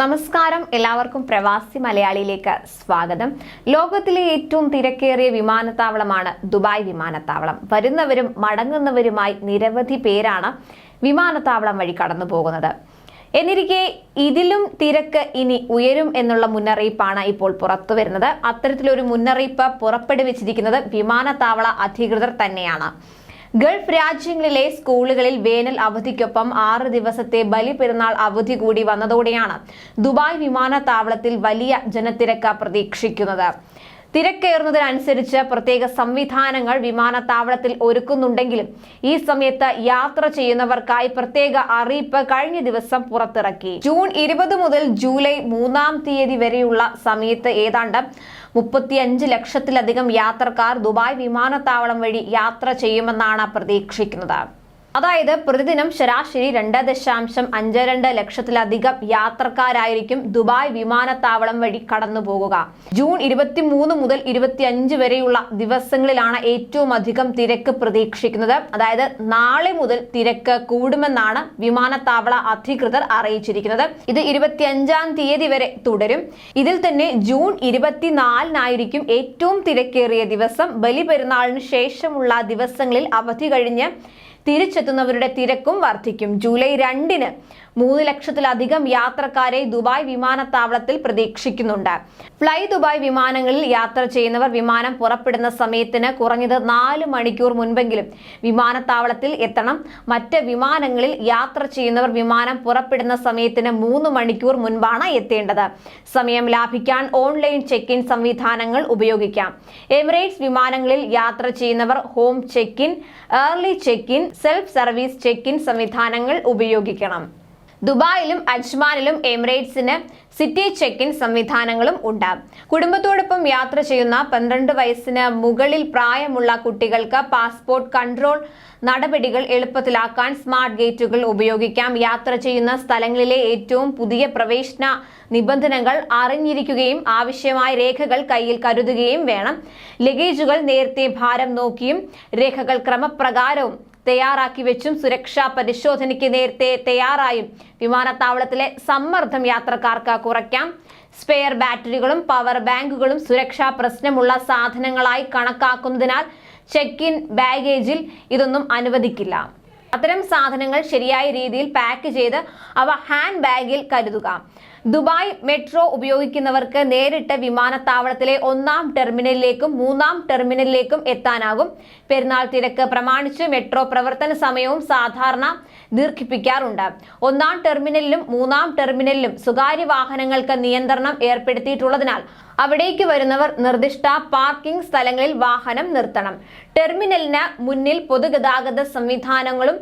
നമസ്കാരം. എല്ലാവർക്കും പ്രവാസി മലയാളിയിലേക്ക് സ്വാഗതം. ലോകത്തിലെ ഏറ്റവും തിരക്കേറിയ വിമാനത്താവളമാണ് ദുബായ് വിമാനത്താവളം. വരുന്നവരും മടങ്ങുന്നവരുമായി നിരവധി പേരാണ് വിമാനത്താവളം വഴി കടന്നു പോകുന്നത്. എന്നിരിക്കെ ഇതിലും തിരക്ക് ഇനി ഉയരും എന്നുള്ള മുന്നറിയിപ്പാണ് ഇപ്പോൾ പുറത്തു വരുന്നത്. അത്തരത്തിലൊരു മുന്നറിയിപ്പ് പുറപ്പെടുവിച്ചിരിക്കുന്നത് വിമാനത്താവള അധികൃതർ തന്നെയാണ്. ഗൾഫ് രാജ്യങ്ങളിലെ സ്കൂളുകളിൽ വേനൽ അവധിക്കൊപ്പം ആറ് ദിവസത്തെ ബലിപെരുന്നാൾ അവധി കൂടി വന്നതോടെയാണ് ദുബായ് വിമാനത്താവളത്തിൽ വലിയ ജനത്തിരക്ക് പ്രതീക്ഷിക്കുന്നത്. തിരക്കേറുന്നതിനനുസരിച്ച് പ്രത്യേക സംവിധാനങ്ങൾ വിമാനത്താവളത്തിൽ ഒരുക്കുന്നുണ്ടെങ്കിലും ഈ സമയത്ത് യാത്ര ചെയ്യുന്നവർക്കായി പ്രത്യേക അറിയിപ്പ് കഴിഞ്ഞ ദിവസം പുറത്തിറക്കി. ജൂൺ ഇരുപത് മുതൽ ജൂലൈ മൂന്നാം തീയതി വരെയുള്ള സമയത്ത് ഏതാണ്ട് മുപ്പത്തിയഞ്ച് ലക്ഷത്തിലധികം യാത്രക്കാർ ദുബായ് വിമാനത്താവളം വഴി യാത്ര ചെയ്യുമെന്നാണ് പ്രതീക്ഷിക്കുന്നത്. അതായത് പ്രതിദിനം ശരാശരി രണ്ട് ദശാംശം അഞ്ച് രണ്ട് ലക്ഷത്തിലധികം യാത്രക്കാരായിരിക്കും ദുബായ് വിമാനത്താവളം വഴി കടന്നു പോകുക. ജൂൺ ഇരുപത്തി മൂന്ന് മുതൽ ഇരുപത്തിയഞ്ച് വരെയുള്ള ദിവസങ്ങളിലാണ് ഏറ്റവും അധികം തിരക്ക് പ്രതീക്ഷിക്കുന്നത്. അതായത് നാളെ മുതൽ തിരക്ക് കൂടുമെന്നാണ് വിമാനത്താവള അധികൃതർ അറിയിച്ചിരിക്കുന്നത്. ഇത് ഇരുപത്തിയഞ്ചാം തീയതി വരെ തുടരും. ഇതിൽ തന്നെ ജൂൺ ഇരുപത്തിനാലിനായിരിക്കും ഏറ്റവും തിരക്കേറിയ ദിവസം. ബലിപെരുന്നാളിന് ശേഷമുള്ള ദിവസങ്ങളിൽ അവധി കഴിഞ്ഞ് തിരിച്ചെത്തുന്നവരുടെ തിരക്കും വർദ്ധിക്കും ജൂലൈ രണ്ടിന് മൂന്ന് ലക്ഷത്തിലധികം യാത്രക്കാരെ ദുബായ് വിമാനത്താവളത്തിൽ പ്രതീക്ഷിക്കുന്നുണ്ട്. ഫ്ലൈ ദുബായ് വിമാനങ്ങളിൽ യാത്ര ചെയ്യുന്നവർ വിമാനം പുറപ്പെടുന്ന സമയത്തിന് കുറഞ്ഞത് നാല് മണിക്കൂർ മുൻപെങ്കിലും വിമാനത്താവളത്തിൽ എത്തണം. മറ്റ് വിമാനങ്ങളിൽ യാത്ര ചെയ്യുന്നവർ വിമാനം പുറപ്പെടുന്ന സമയത്തിന് മൂന്ന് മണിക്കൂർ മുൻപാണ് എത്തേണ്ടത്. സമയം ലാഭിക്കാൻ ഓൺലൈൻ ചെക്ക് ഇൻ സംവിധാനങ്ങൾ ഉപയോഗിക്കാം. എമിറേറ്റ്സ് വിമാനങ്ങളിൽ യാത്ര ചെയ്യുന്നവർ home check in early check in self service check in സംവിധാനങ്ങൾ ഉപയോഗിക്കണം. ദുബായിലും അജ്മാനിലും എമിറേറ്റ്സിന് സിറ്റി ചെക്ക് ഇൻ സംവിധാനങ്ങളും ഉണ്ട്. കുടുംബത്തോടൊപ്പം യാത്ര ചെയ്യുന്ന പന്ത്രണ്ട് വയസ്സിന് മുകളിൽ പ്രായമുള്ള കുട്ടികൾക്ക് പാസ്പോർട്ട് കൺട്രോൾ നടപടികൾ എളുപ്പത്തിലാക്കാൻ സ്മാർട്ട് ഗേറ്റുകൾ ഉപയോഗിക്കാം. യാത്ര ചെയ്യുന്ന സ്ഥലങ്ങളിലെ ഏറ്റവും പുതിയ പ്രവേശന നിബന്ധനകൾ അറിഞ്ഞിരിക്കുകയും ആവശ്യമായ രേഖകൾ കയ്യിൽ കരുതുകയും വേണം. ലഗേജുകൾ നേരത്തെ ഭാരം നോക്കിയും രേഖകൾ ക്രമപ്രകാരവും തയ്യാറാക്കി വെച്ചും സുരക്ഷാ പരിശോധനയ്ക്ക് നേരത്തെ തയ്യാറായും. വിമാനത്താവളത്തിലെ സമ്മർദ്ദം യാത്രക്കാർക്ക് കുറയ്ക്കാം. സ്പെയർ ബാറ്ററികളും പവർ ബാങ്കുകളും സുരക്ഷാ പ്രശ്നമുള്ള സാധനങ്ങളായി കണക്കാക്കുന്നതിനാൽ ചെക്ക് ഇൻ ബാഗേജിൽ ഇതൊന്നും അനുവദിക്കില്ല. അത്തരം സാധനങ്ങൾ ശരിയായ രീതിയിൽ പാക്ക് ചെയ്ത് അവ ഹാൻഡ് ബാഗിൽ കരുതുക. ദുബായ് മെട്രോ ഉപയോഗിക്കുന്നവർക്ക് നേരിട്ട് വിമാനത്താവളത്തിലെ ഒന്നാം ടെർമിനലിലേക്കും മൂന്നാം ടെർമിനലിലേക്കും എത്താനാകും. പെരുന്നാൾ തിരക്ക് പ്രമാണിച്ച് മെട്രോ പ്രവർത്തന സമയവും സാധാരണ ദീർഘിപ്പിക്കാറുണ്ട്. ഒന്നാം ടെർമിനലിലും മൂന്നാം ടെർമിനലിലും സ്വകാര്യ വാഹനങ്ങൾക്ക് നിയന്ത്രണം ഏർപ്പെടുത്തിയിട്ടുള്ളതിനാൽ അവിടേക്ക് വരുന്നവർ നിർദ്ദിഷ്ട പാർക്കിംഗ് സ്ഥലങ്ങളിൽ വാഹനം നിർത്തണം. ടെർമിനലിന് മുന്നിൽ പൊതുഗതാഗത സംവിധാനങ്ങളും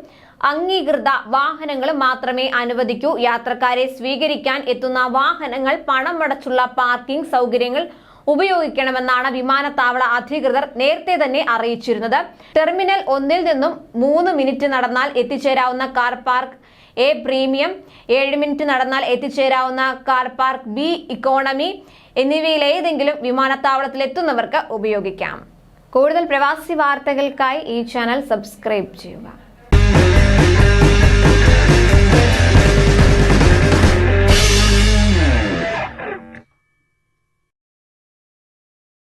അംഗീകൃത വാഹനങ്ങൾ മാത്രമേ അനുവദിക്കൂ. യാത്രക്കാരെ സ്വീകരിക്കാൻ എത്തുന്ന വാഹനങ്ങൾ പണമടച്ചുള്ള പാർക്കിംഗ് സൗകര്യങ്ങൾ ഉപയോഗിക്കണമെന്നാണ് വിമാനത്താവള അധികൃതർ നേരത്തെ തന്നെ അറിയിച്ചിരുന്നത്. ടെർമിനൽ ഒന്നിൽ നിന്നും മൂന്ന് മിനിറ്റ് നടന്നാൽ എത്തിച്ചേരാവുന്ന കാർ പാർക്ക് എ പ്രീമിയം ഏഴ് മിനിറ്റ് നടന്നാൽ എത്തിച്ചേരാവുന്ന കാർ പാർക്ക് ബി ഇക്കോണമി എന്നിവയിലേതെങ്കിലും വിമാനത്താവളത്തിൽ എത്തുന്നവർക്ക് ഉപയോഗിക്കാം. കൂടുതൽ പ്രവാസി വാർത്തകൾക്കായി ഈ ചാനൽ സബ്സ്ക്രൈബ് ചെയ്യുക.